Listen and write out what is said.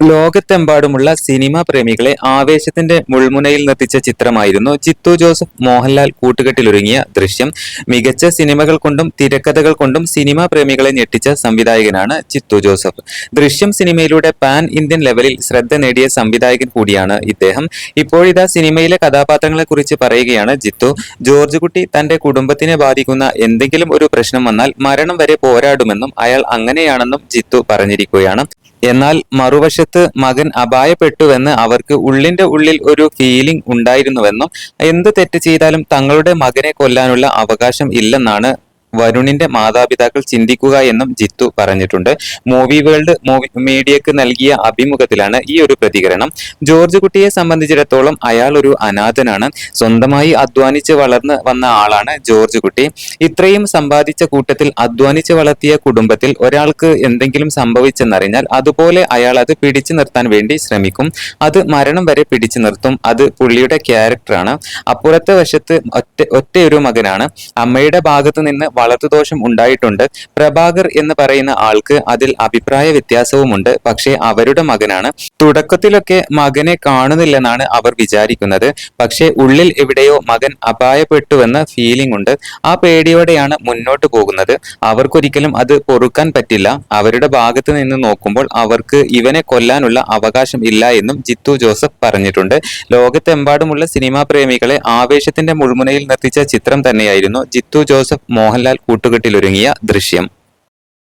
ലോകത്തെമ്പാടുമുള്ള cinema പ്രേമികളെ ആവേശത്തിന്റെ മുൾമുനയിൽ നിർത്തിച്ച ചിത്രമായിരുന്നു ചിത്തു ജോസഫ് മോഹൻലാൽ കൂട്ടുകെട്ടിലൊരുങ്ങിയ ദൃശ്യം. മികച്ച സിനിമകൾ കൊണ്ടും തിരക്കഥകൾ കൊണ്ടും സിനിമാ പ്രേമികളെ ഞെട്ടിച്ച സംവിധായകനാണ് ചിത്തു ജോസഫ്. ദൃശ്യം സിനിമയിലൂടെ പാൻ ഇന്ത്യൻ ലെവലിൽ ശ്രദ്ധ നേടിയ സംവിധായകൻ കൂടിയാണ് ഇദ്ദേഹം. ഇപ്പോഴിതാ സിനിമയിലെ കഥാപാത്രങ്ങളെ കുറിച്ച് പറയുകയാണ് ജിത്തു. ജോർജ് കുട്ടി തന്റെ കുടുംബത്തിനെ ബാധിക്കുന്ന എന്തെങ്കിലും ഒരു പ്രശ്നം വന്നാൽ മരണം വരെ പോരാടുമെന്നും അയാൾ അങ്ങനെയാണെന്നും ജിത്തു പറഞ്ഞിരിക്കുകയാണ്. എന്നാൽ മറുവശത്ത് മകൻ അപായപ്പെട്ടുവെന്ന് അവർക്ക് ഉള്ളിന്റെ ഉള്ളിൽ ഒരു ഫീലിംഗ് ഉണ്ടായിരുന്നുവെന്നും എന്ത് തെറ്റ് ചെയ്താലും തങ്ങളുടെ മകനെ കൊല്ലാനുള്ള അവകാശം ഇല്ലെന്നാണ് വരുണിന്റെ മാതാപിതാക്കൾ ചിന്തിക്കുക എന്നും ജിത്തു പറഞ്ഞിട്ടുണ്ട്. മൂവി വേൾഡ് മൂവി മീഡിയക്ക് നൽകിയ അഭിമുഖത്തിലാണ് ഈ ഒരു പ്രതികരണം. ജോർജ് കുട്ടിയെ സംബന്ധിച്ചിടത്തോളം അയാൾ ഒരു അനാഥനാണ്. സ്വന്തമായി അധ്വാനിച്ച് വളർന്ന് വന്ന ആളാണ് ജോർജ് കുട്ടി. ഇത്രയും സമ്പാദിച്ച കൂട്ടത്തിൽ അധ്വാനിച്ച് വളർത്തിയ കുടുംബത്തിൽ ഒരാൾക്ക് എന്തെങ്കിലും സംഭവിച്ചെന്നറിഞ്ഞാൽ അതുപോലെ അയാൾ അത് പിടിച്ചു നിർത്താൻ വേണ്ടി ശ്രമിക്കും. അത് മരണം വരെ പിടിച്ചു നിർത്തും. അത് പുള്ളിയുടെ ക്യാരക്ടറാണ്. അപ്പുറത്തെ വശത്ത് ഒറ്റ ഒറ്റയൊരു മകനാണ്. അമ്മയുടെ ഭാഗത്ത് നിന്ന് വളർത്തുദോഷം ഉണ്ടായിട്ടുണ്ട്. പ്രഭാകർ എന്ന് പറയുന്ന ആൾക്ക് അതിൽ അഭിപ്രായ വ്യത്യാസവുമുണ്ട്. പക്ഷേ അവരുടെ മകനാണ്. തുടക്കത്തിലൊക്കെ മകനെ കാണുന്നില്ലെന്നാണ് അവർ വിചാരിക്കുന്നത്. പക്ഷേ ഉള്ളിൽ എവിടെയോ മകൻ അപായപ്പെട്ടുവെന്ന ഫീലിംഗ് ഉണ്ട്. ആ പേടിയോടെയാണ് മുന്നോട്ട് പോകുന്നത്. അവർക്കൊരിക്കലും അത് പൊറുക്കാൻ പറ്റില്ല. അവരുടെ ഭാഗത്ത് നിന്ന് നോക്കുമ്പോൾ അവർക്ക് ഇവനെ കൊല്ലാനുള്ള അവകാശം ഇല്ല എന്നും ജിത്തു ജോസഫ് പറഞ്ഞിട്ടുണ്ട്. ലോകത്തെമ്പാടുമുള്ള സിനിമാ പ്രേമികളെ ആവേശത്തിന്റെ മുൾമുനയിൽ നിർത്തിച്ച ചിത്രം തന്നെയായിരുന്നു ജിത്തു ജോസഫ് മോഹൻലാൽ കൂട്ടുകെട്ടിലൊരുങ്ങിയ ദൃശ്യം.